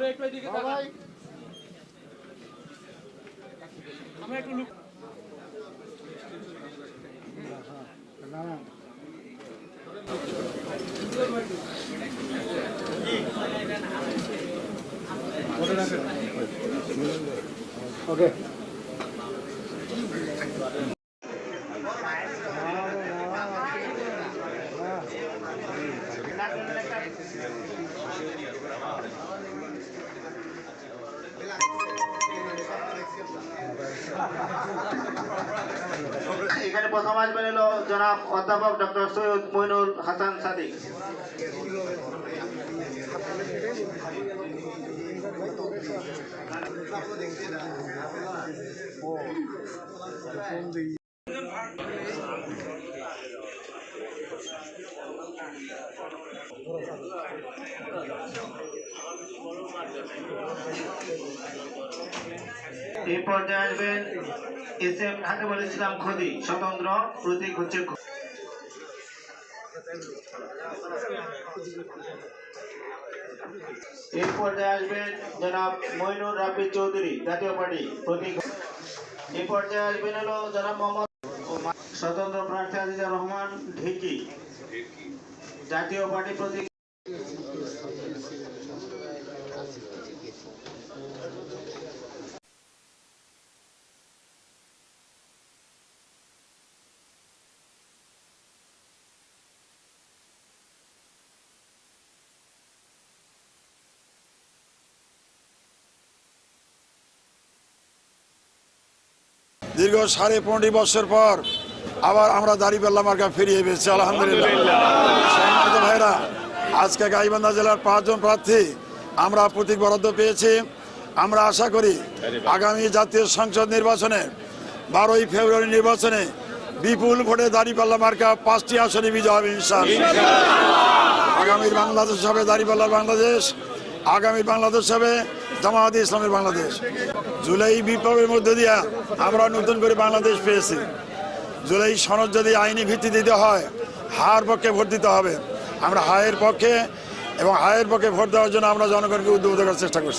ওরে একটু এদিকে তাকান। আমি একটু লুক ওকে এখানে প্রথম আসবেন হলো জনাব অধ্যাপক ডক্টর সৈয়দ মইনুল হাসান সাদিক। এই পর্যায়ে আসবেন এস এম হাকিবুল ইসলাম খদি স্বতন্ত্র প্রতীক হচ্ছে। এই পর্যায়ে আসবেন জনাব মইনুর রাফি চৌধুরী, জাতীয় পার্টি প্রতীক এই পর্যায়ে আসবেন হলো জনাব মোহাম্মদ স্বতন্ত্র প্রার্থী আজিজা রহমান, ঢিকি জাতীয় পার্টি প্রতীক দীর্ঘ সাড়ে পনেরো বছর পর আবার আমরা দাঁড়িপাল্লা মার্কা ফিরিয়ে পেয়েছি আলহামদুলিল্লাহ। ভাইরা আজকে গাইবান্ধা জেলার পাঁচজন প্রার্থী আমরা প্রতীক বরাদ্দ পেয়েছি। আমরা আশা করি আগামী জাতীয় সংসদ নির্বাচনে বারোই ফেব্রুয়ারি নির্বাচনে বিপুল ভোটে দাঁড়িপাল্লা মার্কা পাঁচটি আসনে বিজয় হবে ইনশাআল্লাহ। আগামীর বাংলাদেশ হবে দাঁড়িপাল্লার বাংলাদেশ। আগামী বাংলাদেশ হবে জামায়াত ইসলামের বাংলাদেশ। জুলাই বিপ্লবের মধ্যে দিয়া আমরা নতুন করে বাংলাদেশ পেয়েছি। জুলাই সনদ যদি আইনি ভিত্তি দিতে হয়, হার পক্ষে ভোট দিতে হবে। আমরা হায়ের পক্ষে এবং হায়ের পক্ষে ভোট দেওয়ার জন্য আমরা জনগণকে উদ্বুদ্ধ করার চেষ্টা করছি।